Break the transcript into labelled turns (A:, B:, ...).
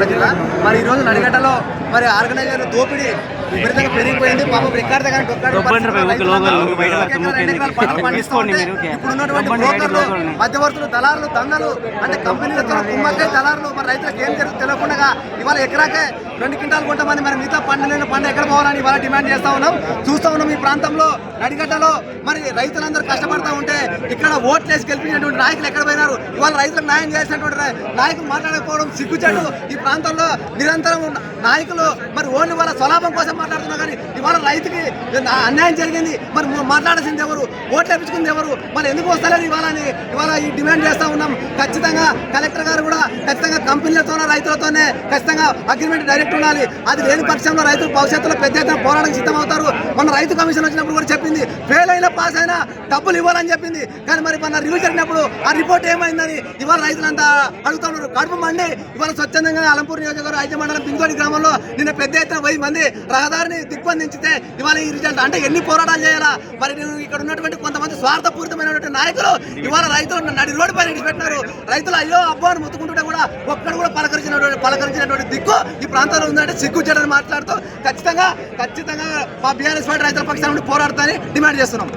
A: నల్గొండ జిల్లా మరి ఈ రోజు నడిగడ్డలో మరి ఆర్గనైజర్ దోపిడీ విపరీతంగా పెరిగిపోయింది పాపం రికార్డ్ దగ్గర ఇప్పుడు. ఉన్నటువంటి బ్రోకర్లు. మధ్యవర్తులు దళారులు దందలు అంటే కంపెనీలతో కుమ్మక్కై దళారులు మరి రైతులకు ఏం జరుగుతుంది తెలియకుండా ఇవాళ ఎకరాకే రెండు క్వింటాలు కొంతమంది మరి మిగతా పండుగ పండు ఎక్కడ పోవాలని ఇవాళ డిమాండ్ చేస్తా ఉన్నాం చూస్తా ఉన్నాం ఈ ప్రాంతంలో నడిగడ్డలో మరి రైతులందరూ కష్టపడతా ఉంటే ఇక్కడ ఓట్లు వేసి గెలిపించినటువంటి నాయకులు ఎక్కడ పోయినారు ఇవాళ రైతులకు న్యాయం చేసినటువంటి నాయకులు మాట్లాడకపోవడం సిగ్గుచాటు ఈ ప్రాంతంలో నిరంతరం నాయకులు మరి ఓన్లీ వాళ్ళ స్వలాభం కోసం మాట్లాడుతున్నారు కానీ ఇవాళ రైతుకి అన్యాయం జరిగింది. మరి మాట్లాడాల్సింది ఎవరు? ఓట్లు వేపించుకుంది ఎవరు? మరి ఎందుకు వస్తలేదు ఇవాళ అని ఇవాళ ఈ డిమాండ్ చేస్తా ఉన్నాం. ఖచ్చితంగా కలెక్టర్ కంపెనీలతోనే రైతులతోనే ఖచ్చితంగా అగ్రిమెంట్ డైరెక్ట్ ఉండాలి. అది లేని పక్షంలో రైతులు భవిష్యత్తులో పెద్ద ఎత్తున పోరాటం సిద్ధమవుతారు. మన రైతు కమిషన్ వచ్చినప్పుడు కూడా చెప్పింది ఫెయిల్ అయినా పాస్ అయినా డబ్బులు ఇవ్వాలని చెప్పింది. కానీ మరి మన రివ్యూ జరిగినప్పుడు ఆ రిపోర్ట్ ఏమైందని ఇవాళ రైతులంతా అడుగుతున్నారు కడుపు మండి ఇవాళ స్వచ్ఛందంగా అలంపూర్ నియోజకవర్గం ఐదు మండలం పింగోడి గ్రామంలో నిన్న పెద్ద ఎత్తున వెయ్యి మంది రహదారిని దిగ్బంధించితే ఇవాళ ఈ రిజల్ట్ అంటే ఎన్ని పోరాటాలు చేయాలా? మరి నేను ఇక్కడ ఉన్నటువంటి కొంతమంది స్వార్థపూరితమైనటువంటి నాయకులు ఇవాళ రైతులు నడి రోడ్డు పైన పెట్టినారు రైతులు అయ్యో అబ్బో అని ముత్తుకుంటుంటే కూడా ఒక్కడు కూడా పలకరించినటువంటి పలకరించినటువంటి దిక్కు ఈ ప్రాంతంలో ఉందంటే సిగ్గు చెడని మాట్లాడుతూ ఖచ్చితంగా ఖచ్చితంగా మా బీఆర్ఎస్ పార్టీ రైతుల పక్షాన నుండి పోరాడతానని డిమాండ్ చేస్తున్నాం.